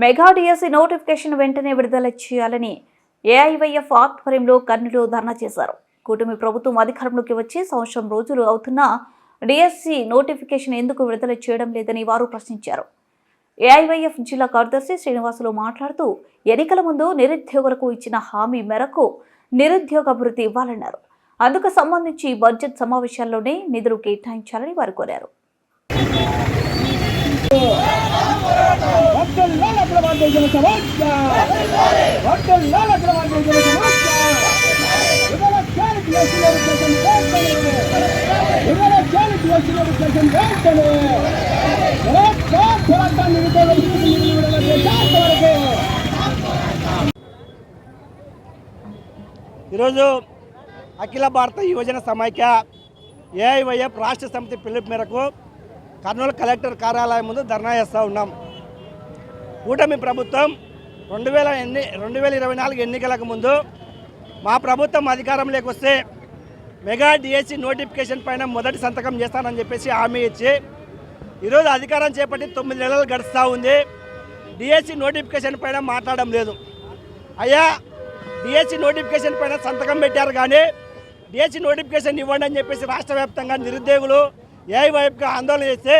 Mega DSC notification వెంటనే విడుదల చేయాలని ఏఐవైఎఫ్ ఆధ్వర్యంలో కర్నూలు ధర్నా చేశారు. కూటమి ప్రభుత్వం అధికారంలోకి వచ్చి సంవత్సరం రోజులు అవుతున్నా డిఎస్సి నోటిఫికేషన్ ఎందుకు విడుదల చేయడం లేదని వారు ప్రశ్నించారు. ఏఐవైఎఫ్ జిల్లా కార్యదర్శి శ్రీనివాసులు మాట్లాడుతూ ఎన్నికల ముందు నిరుద్యోగులకు ఇచ్చిన హామీ మేరకు నిరుద్యోగ అభివృద్ధి ఇవ్వాలన్నారు. అందుకు సంబంధించి బడ్జెట్ సమావేశాల్లోనే నిధులు కేటాయించాలని వారు కోరారు. వడ్డల్లాల సమస్య. సమస్య. ఈరోజు అఖిల భారత యువజన సమైక్య ఏఐవైఎఫ్ రాష్ట్ర సమితి పిలుపు మేరకు కర్నూలు కలెక్టర్ కార్యాలయం ముందు ధర్నా చేస్తూ ఉన్నాం. కూటమి ప్రభుత్వం రెండు వేల ఎన్ని రెండు వేల ఇరవై నాలుగు ఎన్నికలకు ముందు మా ప్రభుత్వం అధికారంలోకి వస్తే మెగా డిఎస్సి నోటిఫికేషన్ పైన మొదటి సంతకం చేస్తానని చెప్పేసి హామీ ఇచ్చి ఈరోజు అధికారం చేపట్టి తొమ్మిది నెలలు గడుస్తూ ఉంది. డిఎస్సి నోటిఫికేషన్ పైన మాట్లాడడం లేదు. అయ్యా డిఎస్సి నోటిఫికేషన్ పైన సంతకం పెట్టారు కానీ డిఎస్సి నోటిఫికేషన్ ఇవ్వండి అని చెప్పేసి రాష్ట్ర వ్యాప్తంగా నిరుద్యోగులు ఏఐవైపుగా ఆందోళన చేస్తే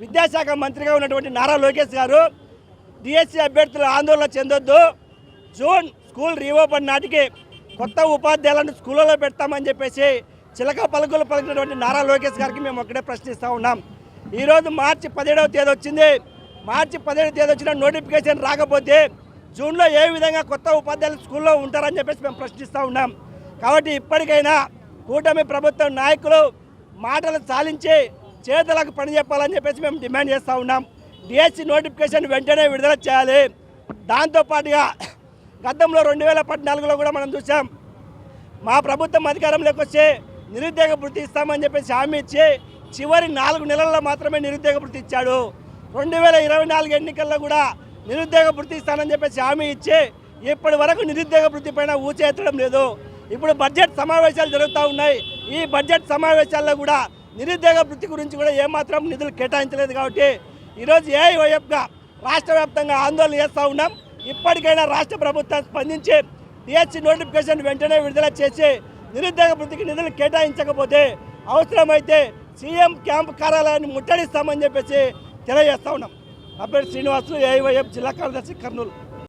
విద్యాశాఖ మంత్రిగా ఉన్నటువంటి నారా లోకేష్ గారు డిఎస్సి అభ్యర్థులు ఆందోళన చెందొద్దు. జూన్ స్కూల్ రీఓపెన్ నాటికి కొత్త ఉపాధ్యాయులను స్కూళ్ళలో పెడతామని చెప్పేసి చిలక పలుకులు పలికినటువంటి నారా లోకేష్ గారికి మేము ఒక్కడే ప్రశ్నిస్తూ ఉన్నాం. ఈరోజు మార్చి పదిహేడవ తేదీ వచ్చింది. మార్చి పదిహేడవ తేదీ వచ్చిన నోటిఫికేషన్ రాకపోతే జూన్లో ఏ విధంగా కొత్త ఉపాధ్యాయులు స్కూల్లో ఉంటారని చెప్పేసి మేము ప్రశ్నిస్తూ ఉన్నాం. కాబట్టి ఇప్పటికైనా కూటమి ప్రభుత్వం నాయకులు మాటలు చాలించి చేతులకు పని చెప్పాలని చెప్పేసి మేము డిమాండ్ చేస్తూ ఉన్నాం. డిఎస్సి నోటిఫికేషన్ వెంటనే విడుదల చేయాలి. దాంతోపాటుగా గతంలో రెండు వేల పద్నాలుగులో కూడా మనం చూసాం మా ప్రభుత్వం అధికారంలోకి వచ్చి నిరుద్యోగ వృత్తి ఇస్తామని చెప్పేసి హామీ ఇచ్చి చివరి నాలుగు నెలల్లో మాత్రమే నిరుద్యోగ వృత్తి ఇచ్చాడు. రెండు వేల ఇరవై నాలుగు ఎన్నికల్లో కూడా నిరుద్యోగ వృత్తి ఇస్తానని చెప్పేసి హామీ ఇచ్చి ఇప్పటి వరకు నిరుద్యోగ వృత్తి పైన ఊచేత్తడం లేదు. ఇప్పుడు బడ్జెట్ సమావేశాలు జరుగుతూ ఉన్నాయి. ఈ బడ్జెట్ సమావేశాల్లో కూడా నిరుద్యోగ వృత్తి గురించి కూడా ఏమాత్రం నిధులు కేటాయించలేదు కాబట్టి ఈరోజు ఏఐఓఎఫ్గా రాష్ట్ర వ్యాప్తంగా ఆందోళన చేస్తూ ఉన్నాం. ఇప్పటికైనా రాష్ట్ర ప్రభుత్వం స్పందించి డిఎస్సి నోటిఫికేషన్ వెంటనే విడుదల చేసి నిరుద్యోగ వృత్తికి నిధులు కేటాయించకపోతే అవసరమైతే సీఎం క్యాంప్ కార్యాలయాన్ని ముట్టడిస్తామని చెప్పేసి తెలియజేస్తా ఉన్నాం. అభ్యర్థి శ్రీనివాసులు ఏఐవైఎఫ్ జిల్లా కార్యదర్శి కర్నూలు.